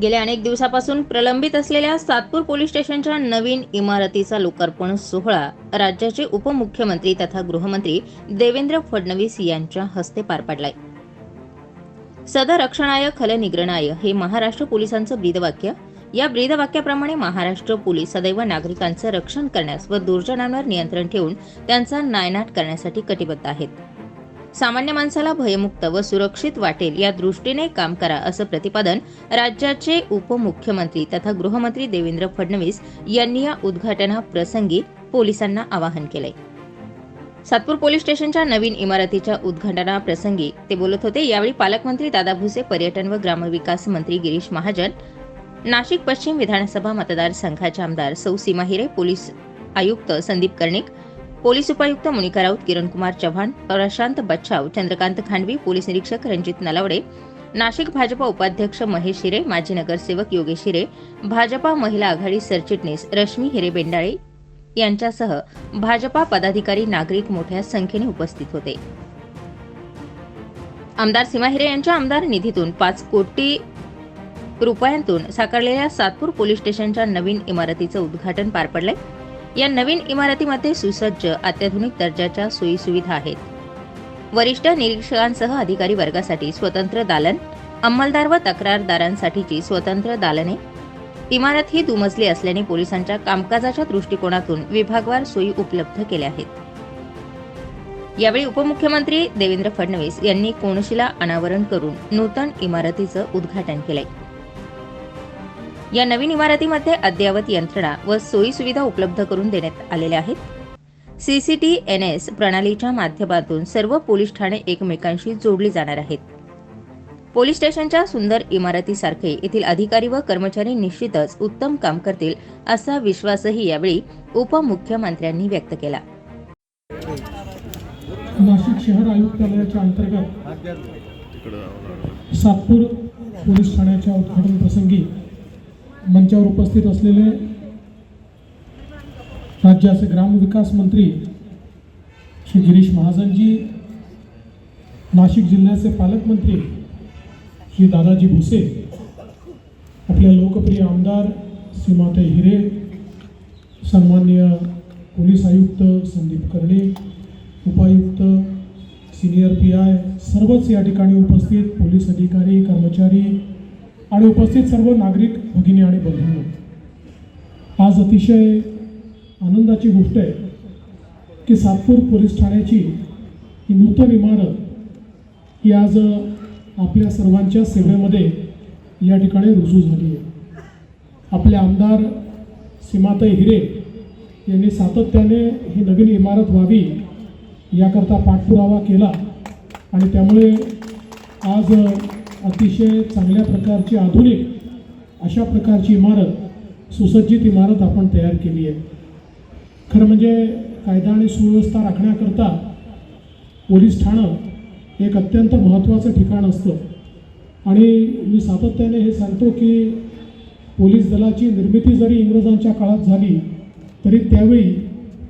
गेल्या अनेक दिवसापासून प्रलंबित असलेल्या सातपूर पोलीस स्टेशनच्या नवीन इमारतीचा लोकार्पण सोहळा राज्याचे उपमुख्यमंत्री तथा गृहमंत्री देवेंद्र फडणवीस यांच्या हस्ते पार पडलाय. सदर रक्षणाय खलनिग्रणाय हे महाराष्ट्र पोलिसांचं ब्रीदवाक्य. या ब्रीदवाक्याप्रमाणे महाराष्ट्र पोलीस सदैव नागरिकांचं रक्षण करण्यास व दुर्जनांवर नियंत्रण ठेवून त्यांचा नायनाट करण्यासाठी कटिबद्ध आहेत. सामान्य माणसाला भयमुक्त व सुरक्षित वाटेल या दृष्टीने काम करा असं प्रतिपादन राज्याचे उपमुख्यमंत्री तथा गृहमंत्री देवेंद्र फडणवीस यांनी या उद्घाटनाप्रसंगी पोलिसांना आवाहन केलंय. सातपूर पोलीस स्टेशनच्या नवीन इमारतीच्या उद्घाटनाप्रसंगी ते बोलत होते यावेळी पालकमंत्री दादा भुसे पर्यटन व ग्रामविकास मंत्री गिरीश महाजन नाशिक पश्चिम विधानसभा मतदारसंघाचे आमदार सौ सीमा हिरे पोलीस आयुक्त संदीप कर्णिक पोलीस उपायुक्त मुनिका राऊत किरणकुमार चव्हाण प्रशांत बच्छाव चंद्रकांत खांडवी पोलीस निरीक्षक रणजित नलावडे नाशिक भाजपा उपाध्यक्ष महेश हिरे माजी नगरसेवक योगेश हिरे भाजपा महिला आघाडी सरचिटणीस रश्मी हिरे बेंडाळे यांच्यासह भाजपा पदाधिकारी नागरिक मोठ्या संख्येने उपस्थित होते. आमदार सीमा हिरे यांच्या आमदार निधीतून पाच कोटी रुपयांतून साकारलेल्या सातपूर पोलीस स्टेशनच्या नवीन इमारतीचं उद्घाटन पार पडलंय. या नवीन इमारतीमध्ये सुसज्ज अत्याधुनिक दर्जाच्या सोयी सुविधा आहेत. वरिष्ठ निरीक्षकांसह अधिकारी वर्गासाठी स्वतंत्र दालन अंमलदार व तक्रारदारांसाठीची स्वतंत्र दालने. इमारत ही दुमजली असल्याने पोलिसांच्या कामकाजाच्या दृष्टिकोनातून विभागवार सोयी उपलब्ध केल्या आहेत. यावेळी उपमुख्यमंत्री देवेंद्र फडणवीस यांनी कोणशिला अनावरण करून नूतन इमारतीचं उद्घाटन केलंय. या नवीन इमारतीमध्ये अद्ययावत यंत्रणा व सोयी सुविधा उपलब्ध करून देण्यात आलेल्या आहेत. सीसीटीएनएस प्रणालीच्या माध्यमातून सर्व पोलीस ठाणे एकमेकांशी जोडली जाणार आहेत. पोलीस स्टेशनच्या सुंदर इमारतीसारखे येथील अधिकारी व कर्मचारी निश्चितच उत्तम काम करतील असा विश्वासही यावेळी उपमुख्यमंत्र्यांनी व्यक्त केला. नाशिक शहर आयुक्तालयाच्या अंतर्गत सातपूर पोलीस ठाण्याच्या उद्घाटन प्रसंगी मंचावर उपस्थित असलेले राज्याचे ग्रामविकास मंत्री श्री गिरीश महाजनजी नाशिक जिल्ह्याचे पालकमंत्री श्री दादाजी भुसे आपल्या लोकप्रिय आमदार सीमाताई हिरे सन्माननीय पोलीस आयुक्त संदीप कर्णे उपायुक्त सिनियर पी आय सर्वच या ठिकाणी उपस्थित पोलीस अधिकारी कर्मचारी आणि उपस्थित सर्व नागरिक भगिनी आणि बंधूंनो आज अतिशय आनंदाची गोष्ट आहे की सातपूर पोलीस ठाण्याची ही नूतन इमारत ही आज आपल्या सर्वांच्या सेवेमध्ये या ठिकाणी रुजू झाली आहे. आपले आमदार सीमाताई हिरे यांनी सातत्याने ही नवीन इमारत व्हावी याकरता पाठपुरावा केला आणि त्यामुळे आज अतिशय चांगल्या प्रकारची आधुनिक अशा प्रकारची इमारत सुसज्जित इमारत आपण तयार केली आहे. खरं म्हणजे कायदा आणि सुव्यवस्था राखण्याकरता पोलीस ठाणं एक अत्यंत महत्त्वाचं ठिकाण असतं. आणि मी सातत्याने हे सांगतो की पोलीस दलाची निर्मिती जरी इंग्रजांच्या काळात झाली तरी त्यावेळी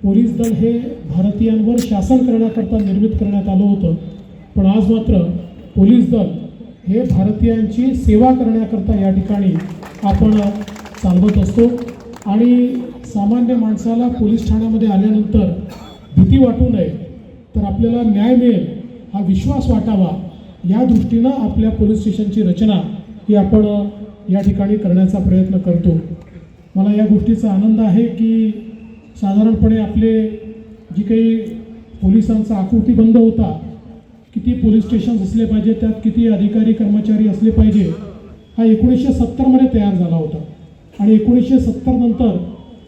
पोलीस दल हे भारतीयांवर शासन करण्याकरता निर्मित करण्यात आलं होतं. पण आज मात्र पोलीस दल हे भारतीयांची सेवा करण्याकरता या ठिकाणी आपण चालवत असतो. आणि सामान्य माणसाला पोलीस ठाण्यामध्ये आल्यानंतर भीती वाटू नये तर आपल्याला न्याय मिळेल हा विश्वास वाटावा या दृष्टीनं आपल्या पोलीस स्टेशनची रचना ही आपण या ठिकाणी करण्याचा प्रयत्न करतो. मला या गोष्टीचा आनंद आहे की साधारणपणे आपले जी काही पोलिसांचा आकृतीबंध होता किती पोलीस स्टेशन असले पाहिजे त्यात किती अधिकारी कर्मचारी असले पाहिजे हा एकोणीसशे सत्तरमध्ये तयार झाला होता. आणि एकोणीसशे सत्तर नंतर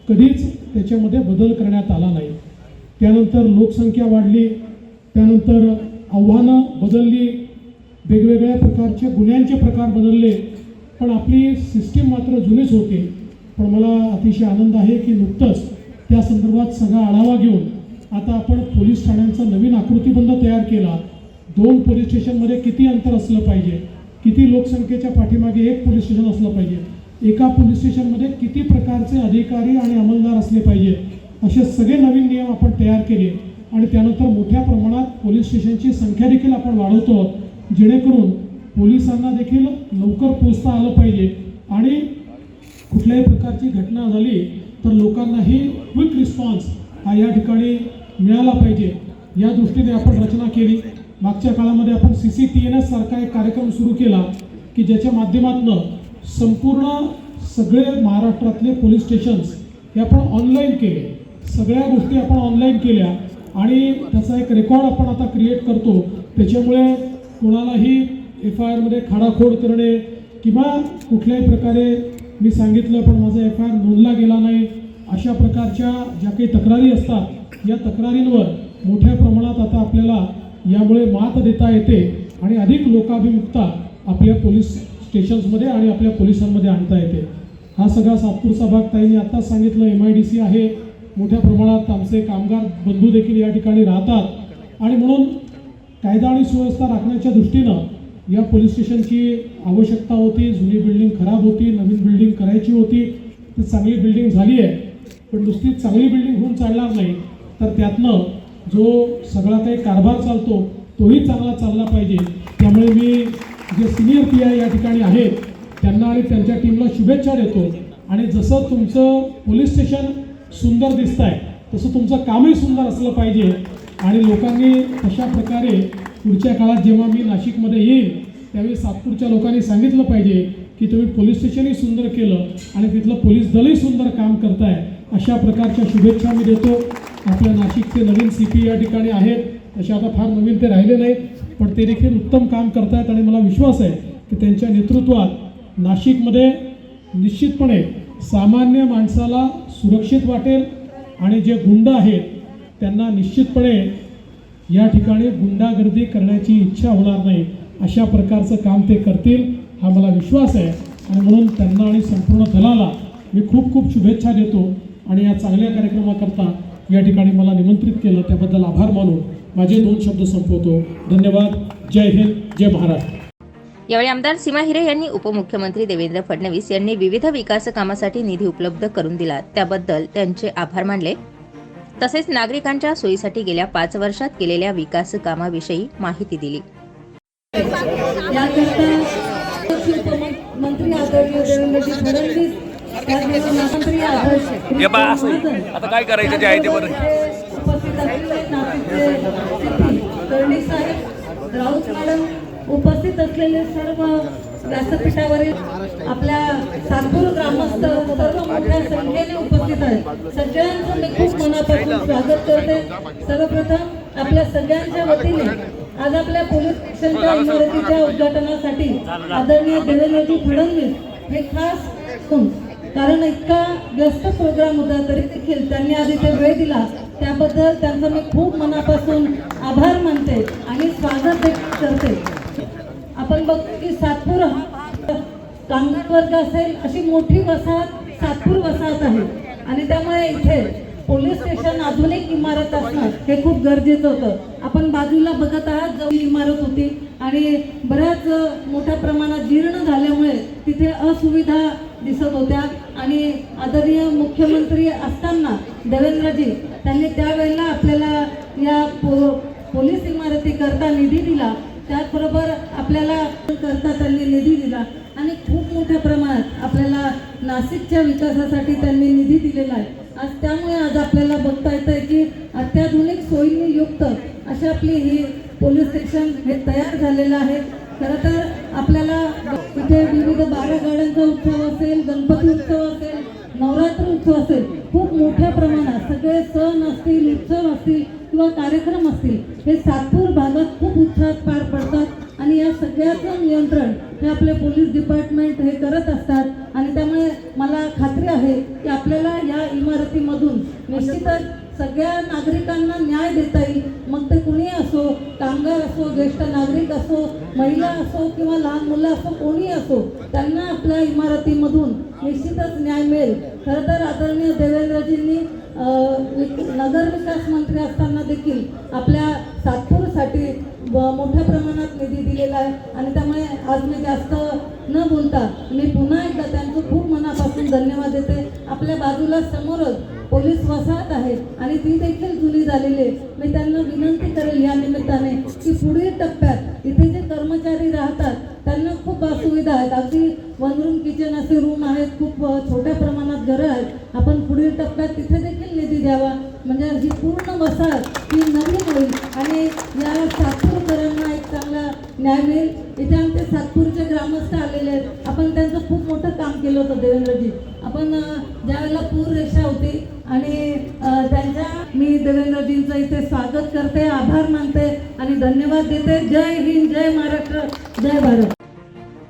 कधीच त्याच्यामध्ये बदल करण्यात आला नाही. त्यानंतर लोकसंख्या वाढली त्यानंतर आव्हानं बदलली वेगवेगळ्या प्रकारचे गुन्ह्यांचे प्रकार बदलले पण आपली सिस्टीम मात्र जुनीच होती. पण मला अतिशय आनंद आहे की नुकतंच त्या संदर्भात सगळा आढावा घेऊन आता आपण पोलीस ठाण्यांचा नवीन आकृतीबंध तयार केला. दोन पोलीस स्टेशनमध्ये किती अंतर असलं पाहिजे? किती लोकसंख्येच्या पाठीमागे एक पोलीस स्टेशन असलं पाहिजे? एका पोलीस स्टेशनमध्ये किती प्रकारचे अधिकारी आणि अंमलदार असले पाहिजे? असे सगळे नवीन नियम आपण तयार केले. आणि त्यानंतर मोठ्या प्रमाणात पोलीस स्टेशनची संख्या देखील आपण वाढवतो आहोत. जेणेकरून पोलिसांना देखील लवकर पोचता आलं पाहिजे. आणि कुठल्याही प्रकारची घटना झाली तर लोकांनाही क्विक रिस्पॉन्स हा या ठिकाणी मिळाला पाहिजे. या दृष्टीने आपण रचना केली. मागच्या काळामध्ये आपण C C T N S सारखा एक कार्यक्रम सुरू केला की ज्याच्या माध्यमातून संपूर्ण सगळे महाराष्ट्रातले पोलीस स्टेशन्स हे आपण ऑनलाईन केले. सगळ्या गोष्टी आपण ऑनलाईन केल्या आणि त्याचा एक रेकॉर्ड आपण आता क्रिएट करतो. त्याच्यामुळे कोणालाही एफ आय आरमध्ये खाडाखोड करणे किंवा कुठल्याही प्रकारे मी सांगितलं पण माझा एफ आय आर नोंदला गेला नाही अशा प्रकारच्या ज्या काही तक्रारी असतात या तक्रारींवर मोठ्या प्रमाणात आता आपल्याला यामुळे मात देता येते आणि अधिक लोकाभिमुखता आपल्या पोलीस स्टेशन्समध्ये आणि आपल्या पोलिसांमध्ये आणता येते. हा सगळा सातपूरचा भाग ताईंनी आत्ताच सांगितलं. एम आय डी सी आहे. मोठ्या प्रमाणात आमचे कामगार बंधू देखील या ठिकाणी राहतात. आणि म्हणून कायदा आणि सुव्यवस्था राखण्याच्या दृष्टीनं या पोलीस स्टेशनची आवश्यकता होती. जुनी बिल्डिंग खराब होती. नवीन बिल्डिंग करायची होती. ती चांगली बिल्डिंग झाली आहे. पण नुसती चांगली बिल्डिंग होऊन चालणार नाही. तर त्यातनं जो सगळा काही कारभार चालतो तोही चांगला चालला पाहिजे. त्यामुळे मी जे सिनियर पी आय या ठिकाणी आहेत त्यांना आणि त्यांच्या टीमला शुभेच्छा देतो. आणि जसं तुमचं पोलीस स्टेशन सुंदर दिसत आहे तसं तुमचं कामही सुंदर असलं पाहिजे. आणि लोकांनी तशा प्रकारे पुढच्या काळात जेव्हा मी नाशिकमध्ये येईल त्यावेळी सातपूरच्या लोकांनी सांगितलं पाहिजे की तुम्ही पोलीस स्टेशनही सुंदर केलं आणि तिथलं पोलीस दलही सुंदर काम करताय. अशा प्रकारच्या शुभेच्छा मी देतो. आपल्या नाशिकचे नवीन सी पी या ठिकाणी आहेत. तसे आता फार नवीन ते राहिले नाहीत. पण ते देखील उत्तम काम करतायत आणि मला विश्वास आहे की त्यांच्या नेतृत्वात नाशिकमध्ये निश्चितपणे सामान्य माणसाला सुरक्षित वाटेल आणि जे गुंड आहेत त्यांना निश्चितपणे या ठिकाणी गुंडागर्दी करण्याची इच्छा होणार नाही. अशा प्रकारचं काम ते करतील हा मला विश्वास आहे. आणि म्हणून त्यांना आणि संपूर्ण दलाला मी खूप खूप शुभेच्छा देतो. आणि या चांगल्या कार्यक्रमाकरता या ठिकाणी मला निमंत्रित केलं त्याबद्दल आभार मानून माझे दोन शब्द संपवतो. धन्यवाद. जय हिंद जय महाराष्ट्र यावेळी आमदार सीमा हिरे यांनी उपमुख्यमंत्री देवेंद्र फडणवीस यांनी विविध विकास कामासाठी निधी उपलब्ध करून दिला. त्याबद्दल त्यांचे आभार मानले. तसेच नागरिकांच्या सोयीसाठी गेल्या पाच वर्षात केलेल्या विकास कामाविषयी माहिती दिली. याकरता मंत्री आदरणीय देवेंद्रजी फडणवीस हे बा असं आता काय करायचं जे आहे ते बरं. उपस्थित असलेले सर्व व्यासपीठावरील आपल्या सातपूर ग्रामस्थ सर्व मोठ्या संख्येने उपस्थित आहेत सगळ्यांचं मी खूप मनापासून स्वागत करते सर्वप्रथम आपल्या सगळ्यांच्या वतीने आज आपल्या पोलीस स्टेशनच्या इमारतीच्या उद्घाटनासाठी आदरणीय देवेंद्रजी फडणवीस हे खास कारण इतका व्यस्त प्रोग्राम होता तरी देखील त्यांनी आज इथे वेळ दिला. त्याबद्दल त्यांचा मी खूप मनापासून आभार मानते आणि स्वागत देखील करते. आपण बघतो की सातपूर हा कामगार वर्ग असेल अशी मोठी वसाहत सातपूर वसाहत आहे. आणि त्यामुळे इथे पोलीस स्टेशन आधुनिक इमारत असणं हे खूप गरजेचं होतं. आपण बाजूला बघत आहात जवळ इमारत होती. आणि बऱ्याच मोठ्या प्रमाणात जीर्ण झाल्यामुळे तिथे असुविधा दिसत होत्या. आणि आदरणीय मुख्यमंत्री असताना देवेंद्रजी त्यांनी त्यावेळेला आपल्याला या पो पोलीस इमारती करता निधी दिला. त्याचबरोबर आपल्याला करता त्यांनी निधी दिला. आणि खूप मोठ्या प्रमाणात आपल्याला नाशिकच्या विकासासाठी त्यांनी निधी दिलेला आहे. आज त्यामुळे आज आपल्याला बघता येतं आहे की अत्याधुनिक सोयींनी युक्त अशी आपली ही पोलीस स्टेशन हे तयार झालेलं आहे. खरं तर आपल्याला इथे विविध बारा गाड्यांचा उत्सव असेल गणपती उत्सव असेल नवरात्र उत्सव असेल खूप मोठ्या प्रमाणात सगळे सण असतील उत्सव असतील किंवा कार्यक्रम असतील हे सातपूर भागात खूप उत्साहात पार पडतात. आणि या सगळ्याचं नियंत्रण हे आपले पोलीस डिपार्टमेंट हे करत असतात. आणि त्यामुळे मला खात्री आहे की आपल्याला या इमारतीमधून निश्चितच सगळ्या नागरिकांना न्याय देता येईल. मग ते कुणी असो कामगार असो ज्येष्ठ नागरिक असो महिला असो किंवा लहान मुलं असो कोणी असो त्यांना आपल्या इमारतीमधून निश्चितच न्याय मिळेल. खरं तर आदरणीय देवेंद्रजींनी नगरविकास मंत्री असताना देखील आपल्या सातपूरसाठी ब- मोठ्या प्रमाणात निधी दिलेला आहे. आणि त्यामुळे आज मी जास्त न बोलता मी पुन्हा एकदा त्यांचं खूप मनापासून धन्यवाद देते. आपल्या बाजूला समोरच पोलीस वसाहत आहे आणि ती देखील जुनी झालेली आहे. मी त्यांना विनंती करेल या निमित्ताने की पुढील टप्प्यात इथे जे कर्मचारी राहतात त्यांना खूप असुविधा आहेत. अगदी वन रूम किचन असे रूम आहेत खूप छोट्या प्रमाणात घरं आहेत. आपण पुढील टप्प्यात तिथे देखील निधी द्यावा. म्हणजे ही पूर्ण वसाहत ही नवीन होईल. आणि या सातपूरकरांना एक चांगला न्याय मिळेल. इथे आमचे सातपूरचे ग्रामस्थ आलेले आहेत. आपण त्यांचं खूप मोठं काम केलं होतं देवेंद्रजी. आपण ज्यावेळेला पूर रेषा होती आणि त्यांच्या मी देवेंद्रजींचं इथे स्वागत करते आभार मानते आणि धन्यवाद देते. जय हिंद जय महाराष्ट्र जय भारत.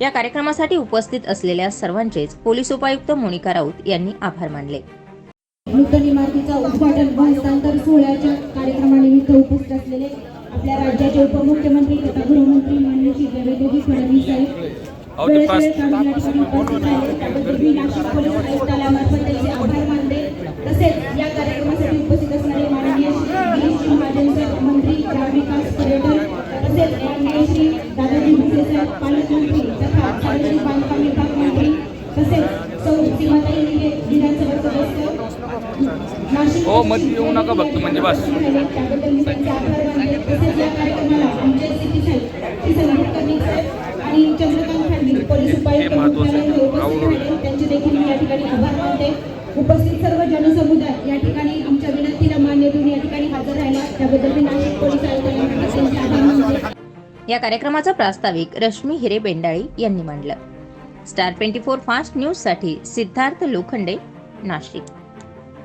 या कार्यक्रमासाठी उपस्थित असलेल्या सर्वांचेच पोलीस उपायुक्त मोनिका राऊत यांनी आभार मानले. नूतन इमारतीचा उद्घाटन व हस्तांतर सोहळ्याच्या कार्यक्रमानिमित्त उपस्थित असलेले आपल्या राज्याचे उपमुख्यमंत्री तथा गृहमंत्री माननीय श्री देवेंद्रजी फडणवीस साहेब अहो, ते तसेच या कार्यक्रमासाठी उपस्थित असणारे माननीय श्री गिरीशजी महाजन सर मंत्री ग्रामविकास पर्यटन तसेच माननीय श्री दादाजी भुसे साहेब पालकमंत्री तथा सार्वजनिक बांधकाम विभाग मंत्री तसेच सौ सीमाताई निगे विधानसभा सदस्य नाशिक हो, मध्ये येऊ नका फक्त, म्हणजे बस. त्याबद्दल मी त्यांचे आभार मानते. तसेच या कार्यक्रमाला आमचे सिटी साहेब श्री संदीप कर्णिक साहेब आणि चंद्रकांत खांडवी पोलीस उपायुक्त. मुख्यालय हे उपस्थित राहिले त्यांचे देखील मी या ठिकाणी आभार मानते. उपस्थित सर्व जनसमुदाय या ठिकाणी आमच्या विनंतीला मान्य देऊन या ठिकाणी हजर राहिला. त्याबद्दल मी नाशिक पोलीस त्यांचे आभार मानते. या कार्यक्रमाचा प्रास्ताविक रश्मी हिरे बेंडाळी यांनी मांडलं. स्टार ट्वेंटी फोर फास्ट न्यूजसाठी सिद्धार्थ लोखंडे नाशिक.